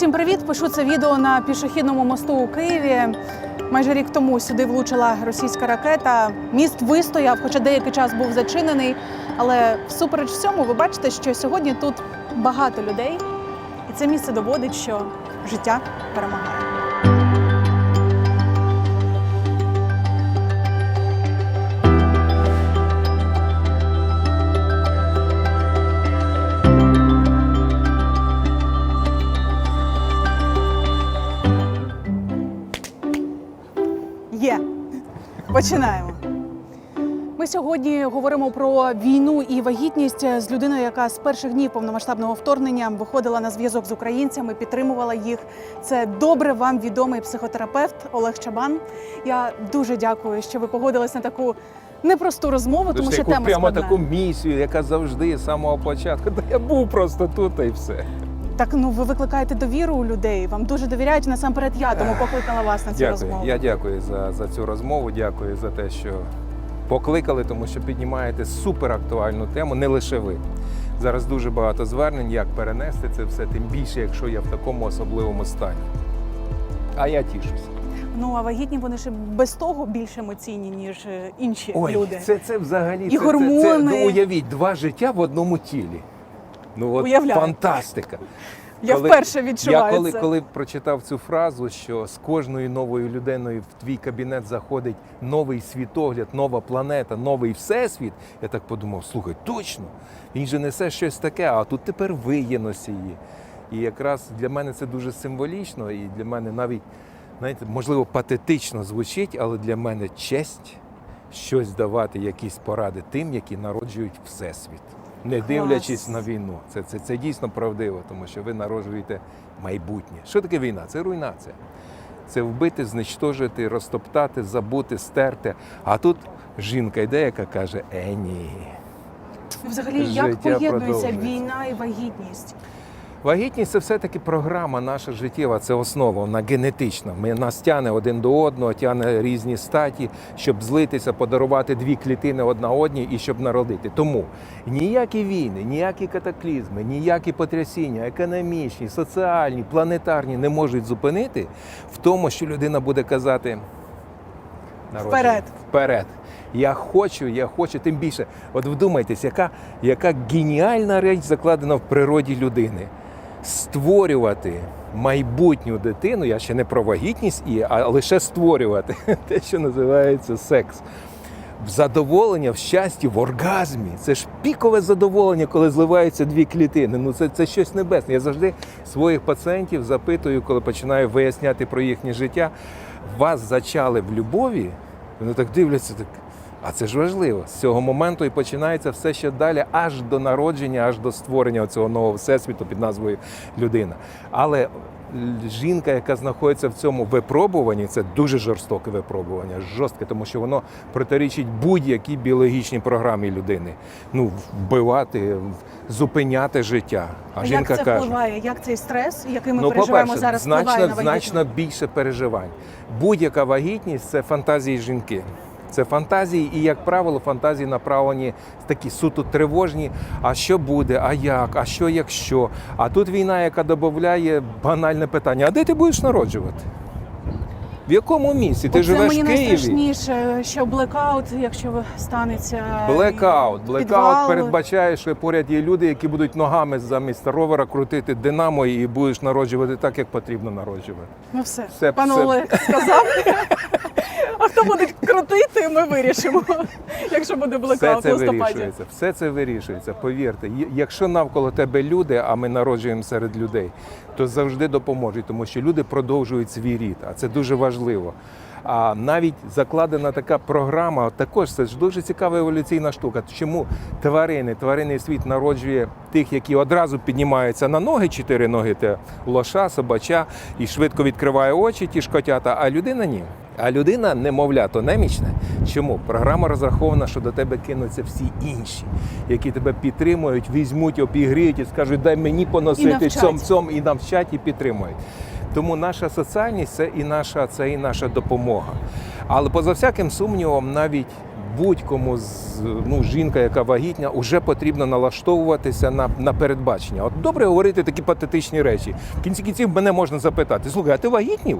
Усім привіт! Пишу це відео на пішохідному мосту у Києві. Майже рік тому сюди влучила російська ракета. Міст вистояв, хоча деякий час був зачинений. Але всупереч всьому, ви бачите, що сьогодні тут багато людей, і це місце доводить, що життя перемагає. Починаємо. Ми сьогодні говоримо про війну і вагітність з людиною, яка з перших днів повномасштабного вторгнення виходила на зв'язок з українцями, підтримувала їх. Це добре вам відомий психотерапевт Олег Чабан. Я дуже дякую, що ви погодились на таку непросту розмову, тому що тема прямо складна. таку місію, яка завжди з самого початку. Та я був просто тут і все. Так ну ви викликаєте довіру у людей. Вам дуже довіряють насамперед. Я тому покликала вас на цю Дякую. розмову. Я дякую за, за цю розмову. Дякую за те, що покликали, тому що піднімаєте суперактуальну тему, не лише ви. Зараз дуже багато звернень, як перенести це все, тим більше, якщо я в такому особливому стані. А я тішуся. Ну а вагітні вони ж без того більш емоційні, ніж е, інші Ой, люди. це, це взагалі І це, Це, це, ну, уявіть, два життя в одному тілі. Ну от Уявляю. фантастика. Я коли- вперше відчуваю Я коли, це. коли прочитав цю фразу, що з кожною новою людиною в твій кабінет заходить новий світогляд, нова планета, новий всесвіт, я так подумав: слухай, точно, він же несе щось таке, а тут тепер ви є носії. І якраз для мене це дуже символічно, і для мене навіть, знаєте, можливо, патетично звучить, але для мене честь щось давати, якісь поради тим, які народжують всесвіт. Не дивлячись на війну, це, це, це дійсно правдиво, тому що ви народжуєте майбутнє. Що таке війна? Це руйнація. Це вбити, знищити, розтоптати, забути, стерти. А тут жінка йде, яка каже: Е, ні. Взагалі, як поєднується війна і вагітність? Вагітність це все-таки програма наша життєва, це основа, вона генетична. Ми нас тяне один до одного, тяне різні статі, щоб злитися, подарувати дві клітини одна одній і щоб народити. Тому ніякі війни, ніякі катаклізми, ніякі потрясіння, економічні, соціальні, планетарні не можуть зупинити в тому, що людина буде казати народження. Вперед. Вперед. Я хочу, я хочу, тим більше. От вдумайтесь, яка, яка геніальна річ закладена в природі людини. Створювати майбутню дитину, я ще не про вагітність, а лише створювати те, що називається секс. В задоволення, в щасті, в оргазмі. Це ж пікове задоволення, коли зливаються дві клітини. Ну це, це щось небесне. Я завжди своїх пацієнтів запитую, коли починаю виясняти про їхнє життя. Вас зачали в любові? Вони так дивляться, так. А це ж важливо. З цього моменту і починається все ще далі, аж до народження, аж до створення цього нового всесвіту під назвою людина. Але жінка, яка знаходиться в цьому випробуванні, це дуже жорстоке випробування, жорстке, тому що воно протирічить будь-якій біологічній програмі людини. Ну, вбивати, зупиняти життя. А, А жінка як це каже. впливає? Як цей стрес, який ми Ну, переживаємо зараз, впливає на вагітність? значно більше переживань. Будь-яка вагітність це фантазії жінки. Це фантазії, і, як правило, фантазії направлені такі суто тривожні. А що буде, а як, а що якщо? А тут війна, яка додає банальне питання: а де ти будеш народжувати? В якому місці? Ти Оце живеш мені в Києві? найстрашніше, що блекаут, якщо станеться Блекаут. Блекаут передбачає, що поряд є люди, які будуть ногами замість ровера крутити динамо і будеш народжувати так, як потрібно народжувати. Ну все, Все- пан все. Олег сказав. А хто буде крутити, ми вирішимо, якщо буде блекаут в це листопаді. вирішується. Все це вирішується. Повірте, якщо навколо тебе люди, а ми народжуємо серед людей, то завжди допоможуть, тому що люди продовжують свій рід, а це дуже важливо. А навіть закладена така програма, також це ж дуже цікава еволюційна штука. Чому тварини, тваринний світ народжує тих, які одразу піднімаються на ноги, чотири ноги, те лоша, собача, і швидко відкриває очі, ті ж котята, а людина ні. А людина, немовля, то немічне. Чому? Програма розрахована, що до тебе кинуться всі інші, які тебе підтримують, візьмуть, обігріють і скажуть, дай мені поносити навчать. цьом цьом і навчать, і підтримують. Тому наша соціальність це і наша, це і наша допомога. Але поза всяким сумнівом, навіть будь-кому з ну, жінка, яка вагітня, вже потрібно налаштовуватися на, на передбачення. От добре говорити такі патетичні речі. В кінці кінців мене можна запитати: слухай, а ти вагітнів?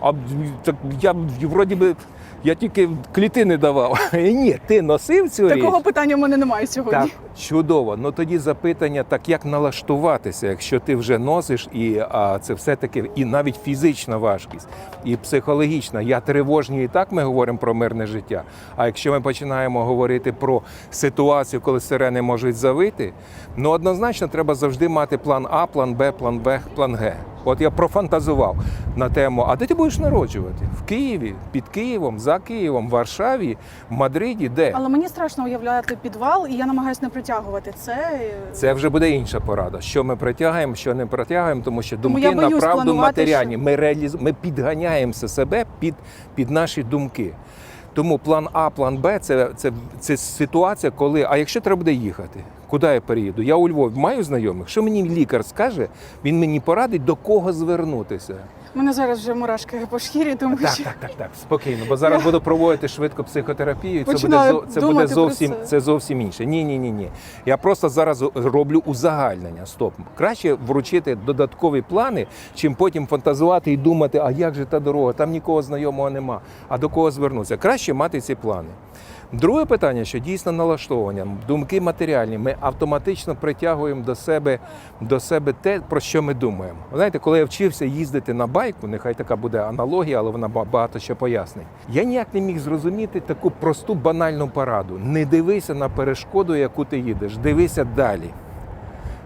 А так я вроді би я тільки клітини давав. Ні, ти носив цю річ? Такого питання в мене немає сьогодні. Так, чудово. Ну тоді запитання, так як налаштуватися, якщо ти вже носиш, і а, це все-таки і навіть фізична важкість, і психологічна. Я тривожні і так ми говоримо про мирне життя. А якщо ми починаємо говорити про ситуацію, коли сирени можуть завити, ну однозначно треба завжди мати план А, план Б, план В, план Г. От я профантазував на тему, а де ти будеш народжувати? В Києві, під Києвом, за Києвом, в Варшаві, в Мадриді, де? Але мені страшно уявляти підвал, і я намагаюся не притягувати це. Це вже буде інша порада. Що ми притягуємо, що не притягуємо, тому що думки я боюсь направду матеріальні. що- Ми реаліз... ми підганяємося себе під, під наші думки. Тому план А, план Б це, це, це ситуація, коли. А якщо треба буде їхати, куди я переїду? Я у Львові маю знайомих. Що мені лікар скаже, він мені порадить, до кого звернутися. У мене зараз вже мурашки по шкірі, тому Так, що так, так, так, спокійно. Бо зараз буду проводити швидко психотерапію. і Це буде Починаю зо- це буде думати про зовсім це. це зовсім інше. Ні, ні, ні, ні. Я просто зараз роблю узагальнення. Стоп. Краще вручити додаткові плани, чим потім фантазувати і думати, а як же та дорога, там нікого знайомого нема. А до кого звернутися? Краще мати ці плани. Друге питання, що дійсно налаштовування, думки матеріальні. Ми автоматично притягуємо до себе, до себе те, про що ми думаємо. Знаєте, коли я вчився їздити на байку, нехай така буде аналогія, але вона багато що пояснить. Я ніяк не міг зрозуміти таку просту банальну пораду. Не дивися на перешкоду, яку ти їдеш, дивися далі.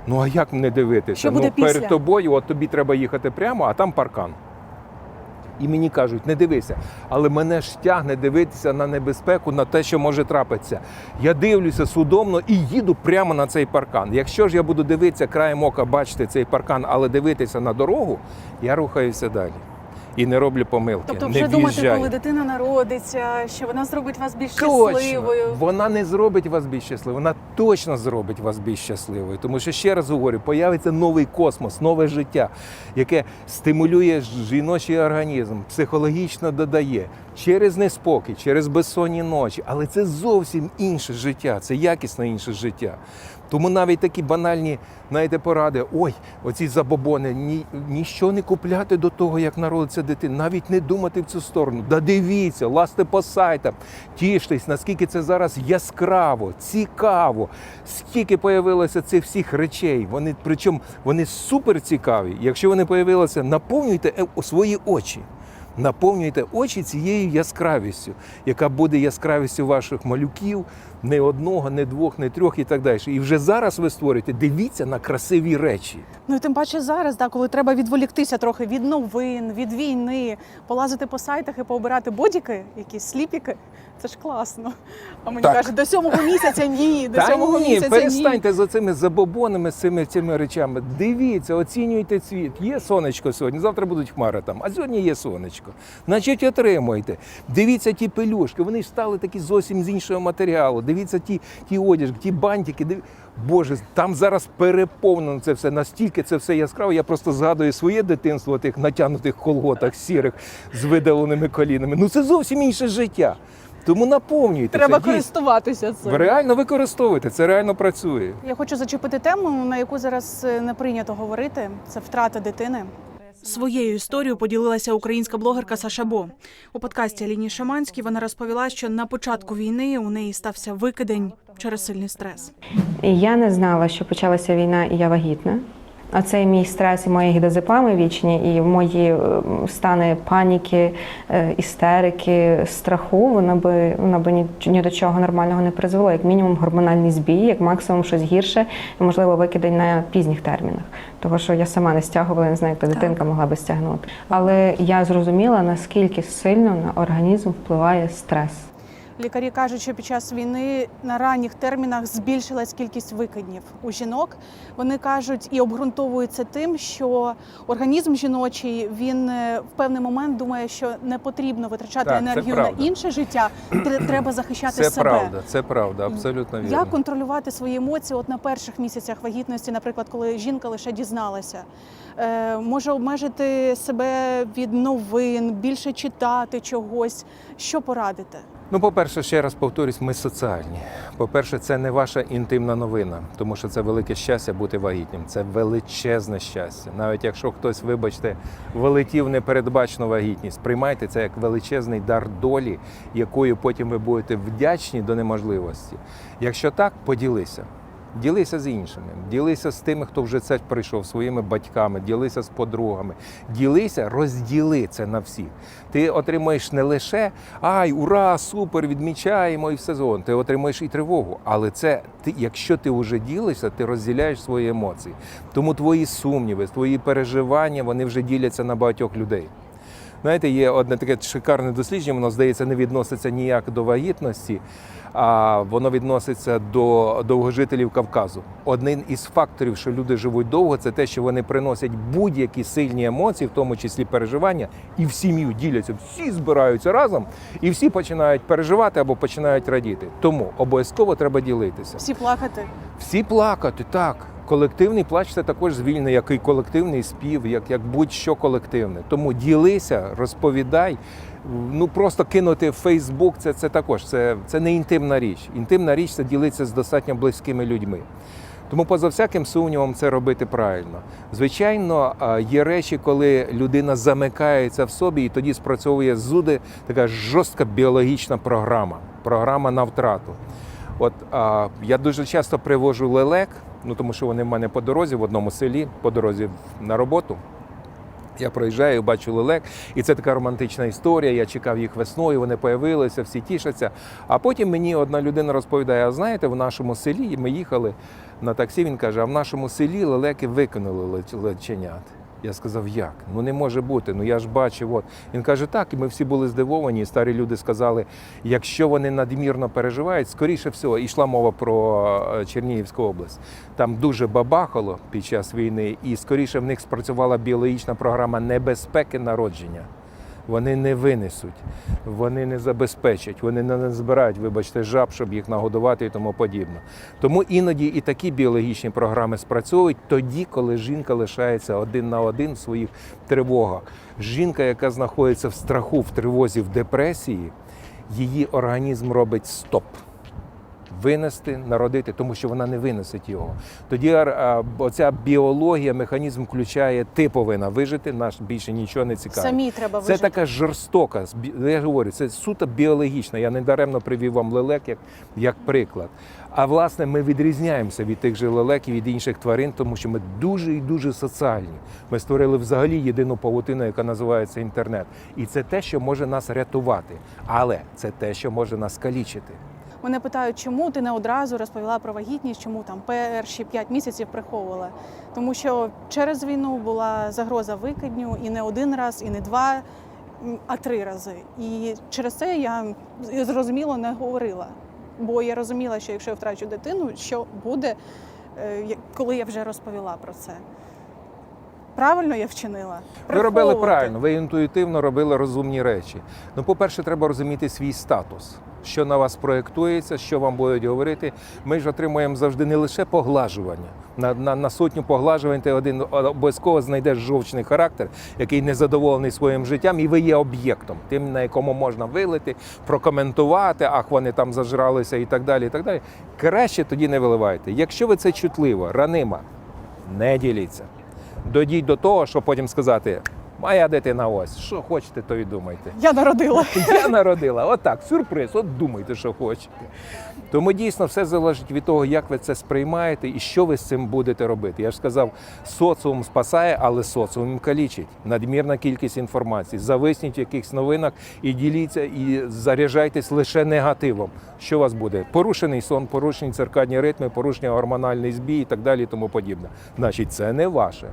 Ну а як не дивитися? Що буде ну, після? перед тобою, от тобі треба їхати прямо, а там паркан. І мені кажуть, не дивися. Але мене ж тягне дивитися на небезпеку, на те, що може трапитися. Я дивлюся судомно і їду прямо на цей паркан. Якщо ж я буду дивитися краєм ока, бачити цей паркан, але дивитися на дорогу, я рухаюся далі. І не роблю помилки. тобто не вже думати, коли дитина народиться, що вона зробить вас більш Точно. щасливою. Вона не зробить вас більш щасливою, вона точно зробить вас більш щасливою. Тому що ще раз говорю, появиться новий космос, нове життя, яке стимулює жіночий організм, психологічно додає через неспокій, через безсонні ночі. Але це зовсім інше життя, це якісно інше життя. Тому навіть такі банальні, знаєте, поради, ой, оці забобони, ні, ніщо не купляти до того, як народиться дитина, навіть не думати в цю сторону. Да дивіться, лазьте по сайтам, тіштесь, наскільки це зараз яскраво, цікаво, скільки появилося цих всіх речей. Вони, причому вони супер цікаві. Якщо вони появилися, наповнюйте е, свої очі. Наповнюйте очі цією яскравістю, яка буде яскравістю ваших малюків, не одного, не двох, не трьох і так далі. І вже зараз ви створюєте, дивіться на красиві речі. Ну і тим паче зараз, да, коли треба відволіктися трохи від новин, від війни, полазити по сайтах і пообирати бодіки, якісь сліпіки. Це ж класно. А мені Так. кажуть, до сьомого місяця ні, до Та сьомого ні, місяця ні. перестаньте за цими забобонами, з цими, цими речами. Дивіться, оцінюйте цвіт. Є сонечко сьогодні, завтра будуть хмари там, а сьогодні є сонечко. Значить, отримуйте. Дивіться ті пелюшки, вони ж стали такі зовсім з іншого матеріалу. Дивіться ті, ті одяг, ті бантики. Див... Боже, там зараз переповнено це все, настільки це все яскраво. Я просто згадую своє дитинство, в тих натягнутих колготах сірих з видаленими колінами. Ну це зовсім інше життя. Тому наповнюйте Треба це. Користуватися цим. Реально використовуєте, це реально працює. Я хочу зачепити тему, на яку зараз е, не прийнято говорити. Це втрата дитини. Своєю історією поділилася українська блогерка Саша Бо. У подкасті Аліні Шаманській вона розповіла, що на початку війни у неї стався викидень через сильний стрес. Я не знала, що почалася війна, і я вагітна. А цей мій стрес і мої гідозепами вічні, і мої е, стани паніки, е, істерики, страху, воно би воно би ні, ні до чого нормального не призвело. Як мінімум гормональний збій, як максимум щось гірше, і можливо викидень на пізніх термінах. Того, що я сама не стягувала, я не знаю, як та дитинка могла би стягнути. Але я зрозуміла, наскільки сильно на організм впливає стрес. Лікарі кажуть, що під час війни на ранніх термінах збільшилась кількість викиднів у жінок. Вони кажуть і обґрунтовують це тим, що організм жіночий він е, в певний момент думає, що не потрібно витрачати Так, енергію на інше життя. тре- Треба захищати Це себе. правда, це правда, абсолютно вірно. Як контролювати свої емоції от на перших місяцях вагітності, наприклад, коли жінка лише дізналася? Е, може обмежити себе від новин, більше читати чогось. Що порадити? Ну, по-перше, ще раз повторюсь, ми соціальні. По-перше, це не ваша інтимна новина, тому що це велике щастя бути вагітним. Це величезне щастя. Навіть якщо хтось, вибачте, вилетів непередбачну вагітність, приймайте це як величезний дар долі, якою потім ви будете вдячні до неможливості. Якщо так, поділися. Ділися з іншими, ділися з тими, хто вже це пройшов своїми батьками, ділися з подругами, ділися, розділи це на всіх. Ти отримаєш не лише ай, ура, супер, відмічаємо і все зон. Ти отримаєш і тривогу. Але це ти, якщо ти вже ділишся, ти розділяєш свої емоції. Тому твої сумніви, твої переживання вони вже діляться на багатьох людей. Знаєте, є одне таке шикарне дослідження, воно здається, не відноситься ніяк до вагітності, а воно відноситься до довгожителів Кавказу. Один із факторів, що люди живуть довго, це те, що вони приносять будь-які сильні емоції, в тому числі переживання, і в сім'ю діляться. Всі збираються разом, і всі починають переживати або починають радіти. Тому обов'язково треба ділитися. Всі плакати. Всі плакати, так. Колективний плач це також звільнений, як і колективний спів, як, як будь-що колективне. Тому ділися, розповідай. Ну просто кинути в Фейсбук це, це також це, це не інтимна річ. Інтимна річ це ділитися з достатньо близькими людьми. Тому, поза всяким сумнівом, це робити правильно. Звичайно, є речі, коли людина замикається в собі, і тоді спрацьовує зуди така жорстка біологічна програма, програма на втрату. От я дуже часто привожу лелек, ну тому що вони в мене по дорозі в одному селі, по дорозі на роботу. Я проїжджаю, бачу лелек, і це така романтична історія. Я чекав їх весною, вони появилися, всі тішаться. А потім мені одна людина розповідає: а знаєте, в нашому селі ми їхали на таксі. Він каже: а в нашому селі лелеки викинули леч- леченят. Я сказав, як? Ну не може бути. Ну я ж бачив. От він каже, так, і ми всі були здивовані. Старі люди сказали, якщо вони надмірно переживають, скоріше всього, йшла мова про е, Чернігівську область. Там дуже бабахало під час війни, і скоріше в них спрацювала біологічна програма небезпеки народження. Вони не винесуть, вони не забезпечать, вони не збирають, вибачте, жаб, щоб їх нагодувати і тому подібне. Тому іноді і такі біологічні програми спрацьовують тоді, коли жінка лишається один на один в своїх тривогах. Жінка, яка знаходиться в страху, в тривозі, в депресії, її організм робить стоп. Винести, народити, тому що вона не винесить його. Тоді оця біологія, механізм включає, ти повинна вижити, наш більше нічого не цікавить. Самі треба Це така жорстока, я говорю, це суто біологічна. Я не даремно привів вам лелек як, як приклад. А власне, ми відрізняємося від тих же лелек і від інших тварин, тому що ми дуже і дуже соціальні. Ми створили взагалі єдину павутину, яка називається інтернет. І це те, що може нас рятувати, але це те, що може нас калічити. Мене питають, чому ти не одразу розповіла про вагітність, чому там перші п'ять місяців приховувала. Тому що через війну була загроза викидню і не один раз, і не два, а три рази. І через це я зрозуміло не говорила. Бо я розуміла, що якщо я втрачу дитину, що буде, е, коли я вже розповіла про це. Правильно я вчинила? Ви робили правильно, ви інтуїтивно робили розумні речі. Ну, по-перше, треба розуміти свій статус, що на вас проєктується, що вам будуть говорити. Ми ж отримуємо завжди не лише поглажування. На, на, на сотню поглажувань ти один обов'язково знайдеш жовчний характер, який незадоволений своїм життям, і ви є об'єктом, тим, на якому можна вилити, прокоментувати, ах, вони там зажралися і так далі. І так далі. Краще тоді не виливайте. Якщо ви це чутливо, ранима, не діліться. Дойдіть до того, щоб потім сказати: моя дитина ось, що хочете, то і думайте. Я народила. Я народила. Отак, сюрприз, от думайте, що хочете. Тому дійсно все залежить від того, як ви це сприймаєте і що ви з цим будете робити. Я ж сказав, соціум спасає, але соціум калічить. Надмірна кількість інформації. Зависніть в якихось новинах і діліться, і заряджайтесь лише негативом. Що у вас буде? Порушений сон, порушені циркадні ритми, порушення гормональний збій і так далі, і тому подібне. Значить, це не ваше.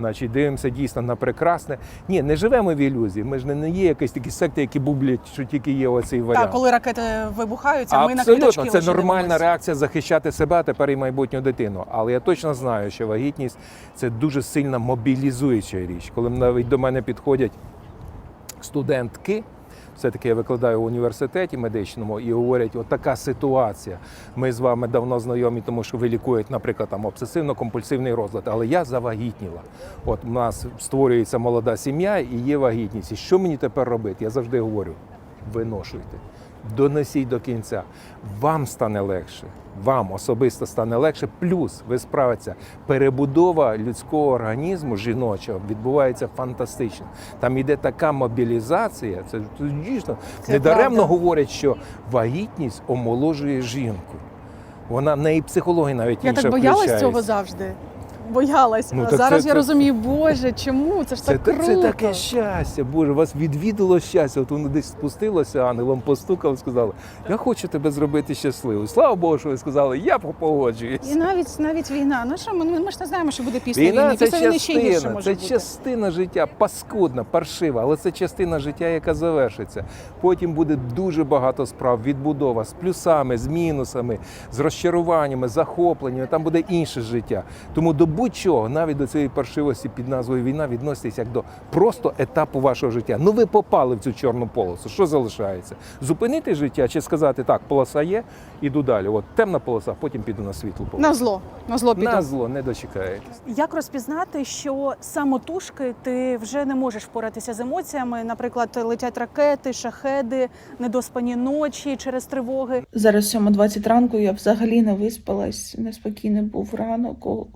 Значить, дивимося дійсно на прекрасне. Ні, не живемо в ілюзії. Ми ж не, не є якісь такі секти, які бублять, що тільки є оцей варіант. Так, коли ракети вибухаються, ми на Абсолютно, квіточки це нормальна дивимося. реакція захищати себе, а тепер і майбутню дитину. Але я точно знаю, що вагітність це дуже сильна мобілізуюча річ. Коли навіть до мене підходять студентки. Все-таки я викладаю в університеті медичному і говорять, от така ситуація. Ми з вами давно знайомі, тому що ви лікуєте, наприклад, там обсесивно-компульсивний розлад, але я завагітніла. От у нас створюється молода сім'я і є вагітність. І що мені тепер робити? Я завжди говорю: виношуйте. Донесіть до кінця. Вам стане легше. Вам особисто стане легше. Плюс ви справиться. Перебудова людського організму жіночого відбувається фантастично. Там іде така мобілізація. Це, дійсно Це недаремно правда. говорять, що вагітність омоложує жінку. Вона в неї психологія навіть Я інша так боялась включається. цього завжди. Боялась. Ну, а так зараз це- я це- розумію, Боже, чому? Це ж Це, так це, круто. це таке щастя, Боже, вас відвідало щастя. От воно десь спустилося, ангелом постукав, сказали, я хочу тебе зробити щасливою. Слава Богу, що ви сказали, я погоджуюсь. І навіть навіть війна. Ну що ми, ми ж не знаємо, що буде після Війна війни. це Після війни ще гірше частина, може це бути. частина життя, паскудна, паршива, але це частина життя, яка завершиться. Потім буде дуже багато справ, відбудова з плюсами, з мінусами, з розчаруваннями, захопленнями. Там буде інше життя. Тому до будь-чого, навіть до цієї паршивості під назвою війна, відноситесь як до просто етапу вашого життя. Ну ви попали в цю чорну полосу. Що залишається? Зупинити життя чи сказати так, полоса є, іду далі. От темна полоса, потім піду на світлу полосу. На зло. На зло піду. На зло не дочекаєтесь. Як розпізнати, що самотужки ти вже не можеш впоратися з емоціями? Наприклад, летять ракети, шахеди, недоспані ночі через тривоги. Зараз 7.20 ранку я взагалі не виспалась, неспокійний був ранок, о-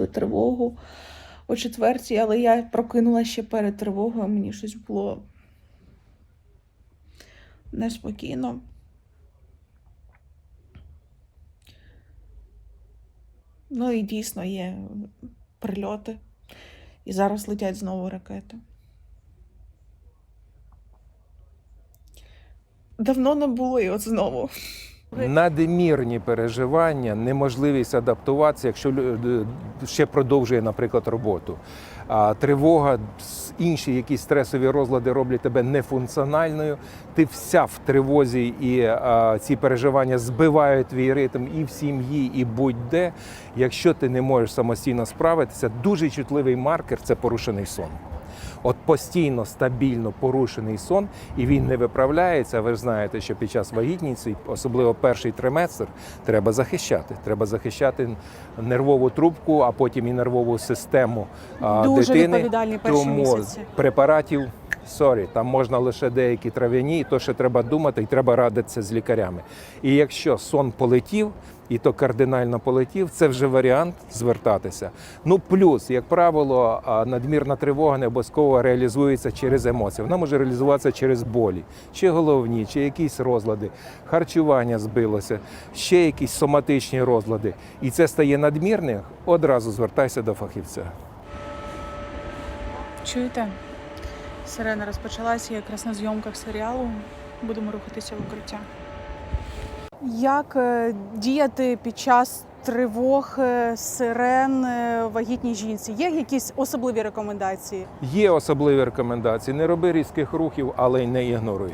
оголосили тривогу о четвертій, але я прокинула ще перед тривогою, мені щось було неспокійно. Ну і дійсно є прильоти. І зараз летять знову ракети. Давно не було, і от знову. Надмірні переживання, неможливість адаптуватися, якщо лю- ще продовжує, наприклад, роботу. Тривога, інші якісь стресові розлади роблять тебе нефункціональною. Ти вся в тривозі, і а, ці переживання збивають твій ритм і в сім'ї, і будь-де. Якщо ти не можеш самостійно справитися, дуже чутливий маркер це порушений сон. От постійно стабільно порушений сон, і він не виправляється. Ви ж знаєте, що під час вагітниці, особливо перший триместр, треба захищати. Треба захищати нервову трубку, а потім і нервову систему Дуже дитини. Тому місяці. препаратів. Сорі, там можна лише деякі трав'яні, і то ще треба думати, і треба радитися з лікарями. І якщо сон полетів, і то кардинально полетів, це вже варіант звертатися. Ну плюс, як правило, надмірна тривога не обов'язково реалізується через емоції. Вона може реалізуватися через болі, чи головні, чи якісь розлади, харчування збилося, ще якісь соматичні розлади. І це стає надмірним, одразу звертайся до фахівця. Чуєте? Сирена розпочалася якраз на зйомках серіалу. Будемо рухатися в укриття. Як е, діяти під час тривог, е, сирен е, вагітній жінці? Є якісь особливі рекомендації? Є особливі рекомендації. Не роби різких рухів, але й не ігноруй.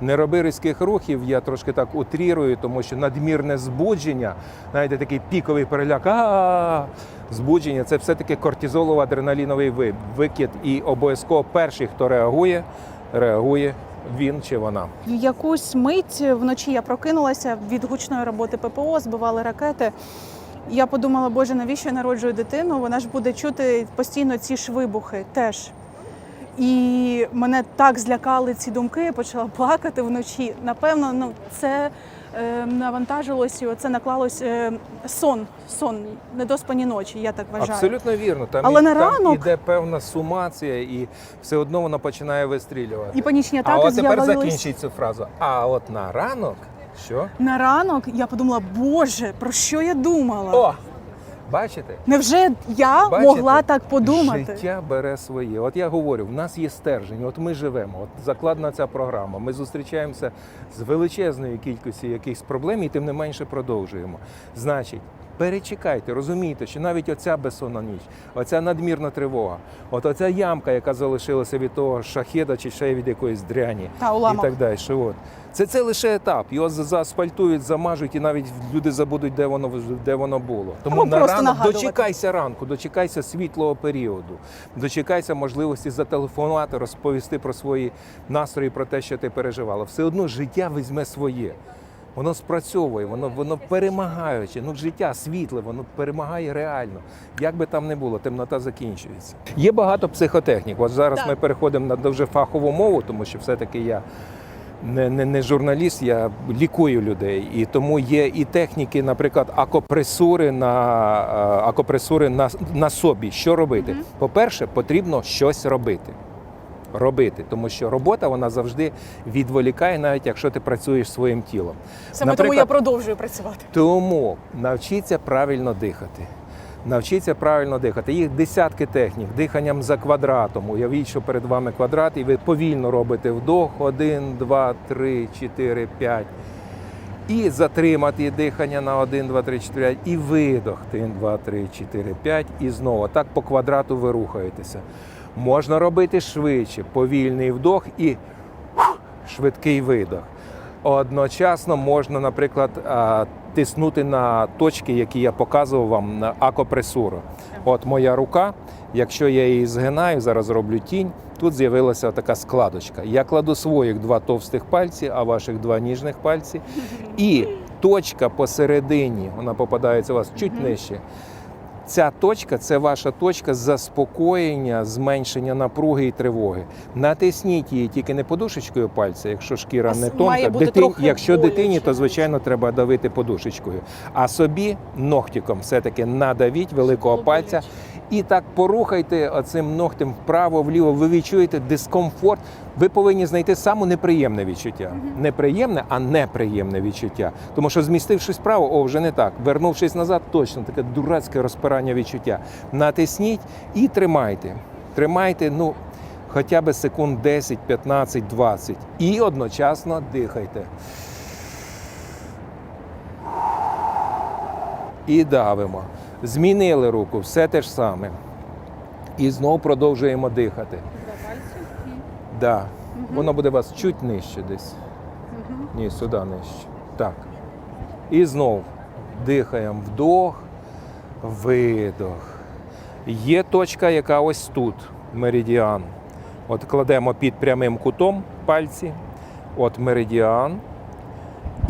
Не роби різких рухів, я трошки так утрірую, тому що надмірне збудження, знаєте, такий піковий переляк, а збудження це все-таки кортизолово-адреналіновий викид. І обов'язково перший, хто реагує, реагує він чи вона. Якусь мить вночі я прокинулася від гучної роботи ППО, збивали ракети. Я подумала, боже, навіщо я народжую дитину? Вона ж буде чути постійно ці ж вибухи теж. І мене так злякали ці думки, я почала плакати вночі. Напевно, ну це навантажилось і оце наклалось е, сон, сон, недоспані ночі, я так вважаю. Абсолютно вірно. Там, Але і- на там ранок- іде певна сумація, і все одно вона починає вистрілювати. І панічні а от тепер з'явились. закінчіть цю фразу. А от на ранок що? На ранок я подумала, боже, про що я думала? О! Бачите? Невже я Бачите? могла так подумати? Життя бере своє. От я говорю, в нас є стержень, от ми живемо, от закладена ця програма. Ми зустрічаємося з величезною кількістю якихось проблем і тим не менше продовжуємо. Значить, перечекайте, розумійте, що навіть оця безсонна ніч, оця надмірна тривога, от оця ямка, яка залишилася від того шахеда чи ще від якоїсь дряні Та уламок. і так далі. Що от. Це, це лише етап. Його за- заасфальтують, замажуть, і навіть люди забудуть, де воно де воно було. Тому Або на ранок дочекайся ранку, дочекайся світлого періоду, дочекайся можливості зателефонувати, розповісти про свої настрої, про те, що ти переживала. Все одно життя візьме своє. Воно спрацьовує, воно воно перемагаюче. Ну, життя світле, воно перемагає реально. Як би там не було, темнота закінчується. Є багато психотехнік. От зараз Так. ми переходимо на дуже фахову мову, тому що все-таки я не, не, не журналіст, я лікую людей. І тому є і техніки, наприклад, акопресури на, е, акопресури на, на собі. Що робити? По-перше, потрібно щось робити. Робити, тому що робота вона завжди відволікає, навіть якщо ти працюєш своїм тілом. Саме тому я продовжую працювати. Тому навчіться правильно дихати. Навчіться правильно дихати. Їх десятки технік, диханням за квадратом. Уявіть, що перед вами квадрат, і ви повільно робите вдох, один, два, три, чотири, п'ять. І затримати дихання на 1, 2, 3, 4, 5. І видох. 1, 2, 3, 4, 5. І знову. Так по квадрату ви рухаєтеся. Можна робити швидше, повільний вдох і швидкий видох. Одночасно можна, наприклад, тиснути на точки, які я показував вам на акопресуру. От моя рука, якщо я її згинаю, зараз роблю тінь, тут з'явилася така складочка. Я кладу своїх два товстих пальці, а ваших два ніжних пальці. І точка посередині, вона попадається у вас чуть нижче. Ця точка це ваша точка заспокоєння, зменшення напруги і тривоги. Натисніть її тільки не подушечкою пальця, якщо шкіра не тонка. Дитин- якщо дитині, то звичайно треба давити подушечкою. А собі ногтіком все-таки надавіть великого пальця. І так порухайте оцим ногтем вправо, вліво. Ви відчуєте дискомфорт. Ви повинні знайти саме неприємне відчуття. Неприємне, а неприємне відчуття. Тому що змістившись вправо, о, вже не так. Вернувшись назад, точно таке дурацьке розпирання відчуття. Натисніть і тримайте. Тримайте, ну. Хоча б секунд 10, 15, 20. І одночасно дихайте. І давимо. Змінили руку, все те ж саме. І знову продовжуємо дихати. Да. Воно буде у вас чуть нижче десь. Ні, сюди нижче. Так. І знов дихаємо вдох, видох. Є точка, яка ось тут, меридіан. От кладемо під прямим кутом пальці, от меридіан.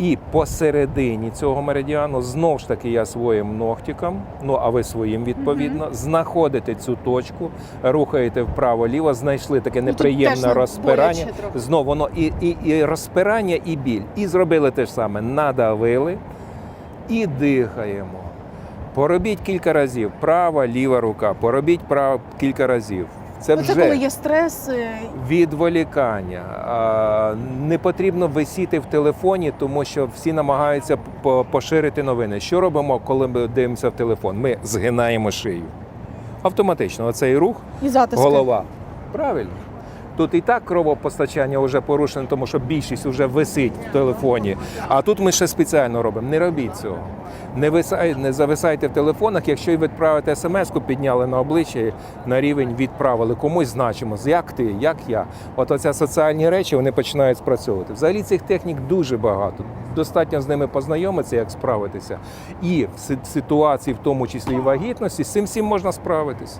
І посередині цього меридіану знов ж таки я своїм ногтиком, ну а ви своїм відповідно, знаходите цю точку, рухаєте вправо-ліво, знайшли таке Ну, неприємне розпирання. Знову воно і, і, і розпирання, і біль. І зробили те ж саме. Надавили і дихаємо. Поробіть кілька разів. Права, ліва рука. Поробіть права кілька разів. Це вже Це коли є стрес. е, відволікання. Не потрібно висіти в телефоні, тому що всі намагаються поширити новини. Що робимо, коли ми дивимося в телефон? Ми згинаємо шию. Автоматично, оцей рух, І затиски. голова. Правильно. Тут і так кровопостачання вже порушене, тому що більшість вже висить в телефоні. А тут ми ще спеціально робимо. Не робіть цього. Не висай, не зависайте в телефонах. Якщо й відправите смс-ку, підняли на обличчя на рівень відправили комусь значимо. Як ти, як я. От оця соціальні речі вони починають спрацьовувати. Взагалі цих технік дуже багато. Достатньо з ними познайомитися, як справитися. І в ситуації, в тому числі і вагітності, з цим всім можна справитися.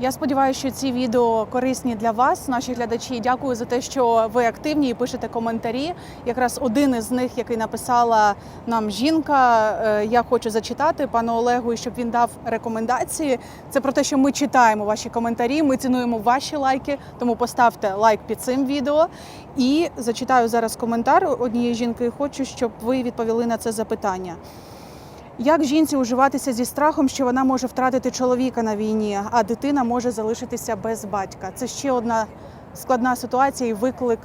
Я сподіваюся, що ці відео корисні для вас, наші глядачі. Дякую за те, що ви активні і пишете коментарі. Якраз один із них, який написала нам жінка, е, я хочу зачитати пану Олегу, щоб він дав рекомендації. Це про те, що ми читаємо ваші коментарі. Ми цінуємо ваші лайки, тому поставте лайк під цим відео. І зачитаю зараз коментар однієї жінки. Хочу, щоб ви відповіли на це запитання. Як жінці уживатися зі страхом, що вона може втратити чоловіка на війні, а дитина може залишитися без батька? Це ще одна складна ситуація і виклик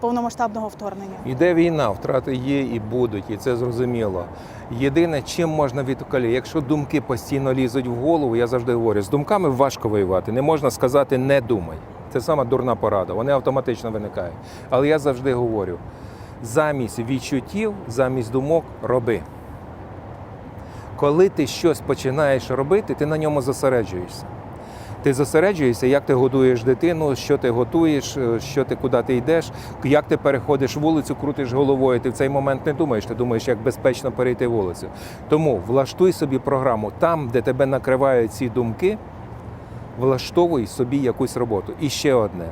повномасштабного вторгнення. Іде війна, втрати є і будуть, і це зрозуміло. Єдине, чим можна відколі, якщо думки постійно лізуть в голову, я завжди говорю, з думками важко воювати. Не можна сказати не думай. Це сама дурна порада, вони автоматично виникають. Але я завжди говорю: замість відчуттів, замість думок роби. Коли ти щось починаєш робити, ти на ньому зосереджуєшся. Ти зосереджуєшся, як ти годуєш дитину, що ти готуєш, е, що ти куди ти йдеш, як ти переходиш вулицю, крутиш головою. Ти в цей момент не думаєш, ти думаєш, як безпечно перейти вулицю. Тому влаштуй собі програму там, де тебе накривають ці думки, влаштовуй собі якусь роботу. І ще одне.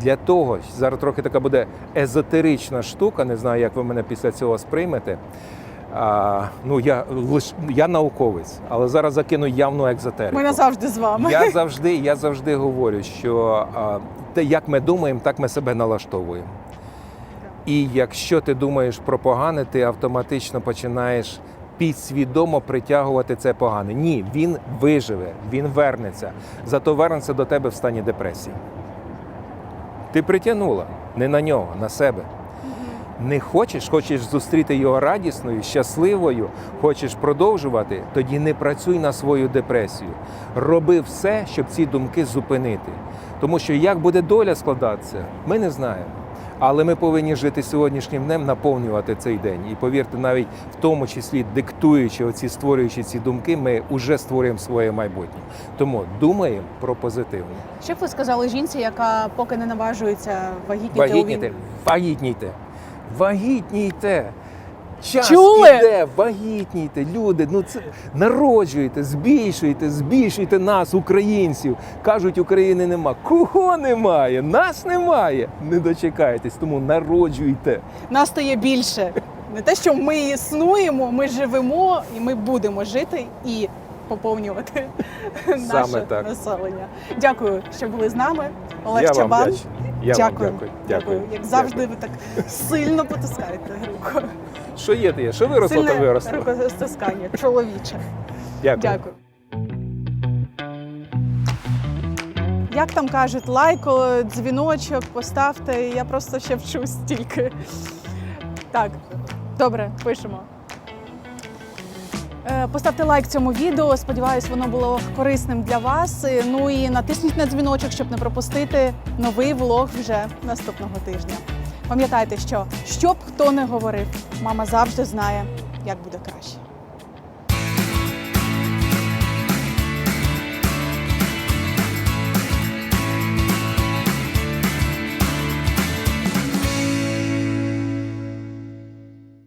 Для того, зараз трохи така буде езотерична штука, не знаю, як ви мене після цього сприймете. А, ну, я, лиш, я науковець, але зараз закину явну екзотерику. Ми назавжди з вами. Я завжди, я завжди говорю, що а, те, як ми думаємо, так ми себе налаштовуємо. І якщо ти думаєш про погане, ти автоматично починаєш підсвідомо притягувати це погане. Ні, він виживе, він вернеться. Зато вернеться до тебе в стані депресії. Ти притягнула не на нього, на себе. Не хочеш, хочеш зустріти його радісною, щасливою, хочеш продовжувати, тоді не працюй на свою депресію. Роби все, щоб ці думки зупинити. Тому що як буде доля складатися, ми не знаємо. Але ми повинні жити сьогоднішнім днем, наповнювати цей день. І повірте, навіть в тому числі диктуючи оці, створюючи ці думки, ми вже створюємо своє майбутнє. Тому думаємо про позитивне. Що б ви сказали жінці, яка поки не наважується вагітніти у Вагітніте, вагітніте. Час Чули? іде, вагітніте, люди. Ну це народжуйте, збільшуйте, збільшуйте нас, українців. Кажуть, України нема. Кого немає? Нас немає. Не дочекайтесь, тому народжуйте. Нас стає більше. Не те, що ми існуємо, ми живемо і ми будемо жити і поповнювати наше так. населення. Дякую, що були з нами. Олег Я вам Чабан. вдячний. Я дякую. вам дякую. Дякую. Як завжди, ви так сильно потискаєте руку. Що є те? Що виросло, то Сильне виросло. рукостискання, чоловіче. Дякую. Дякую. Як там кажуть, лайко, дзвіночок, поставте. Я просто ще вчусь тільки. Так, добре, пишемо. Е, Поставте лайк цьому відео. Сподіваюсь, воно було корисним для вас. Е, Ну і натисніть на дзвіночок, щоб не пропустити новий влог вже наступного тижня. Пам'ятайте, що що б хто не говорив, мама завжди знає, як буде краще.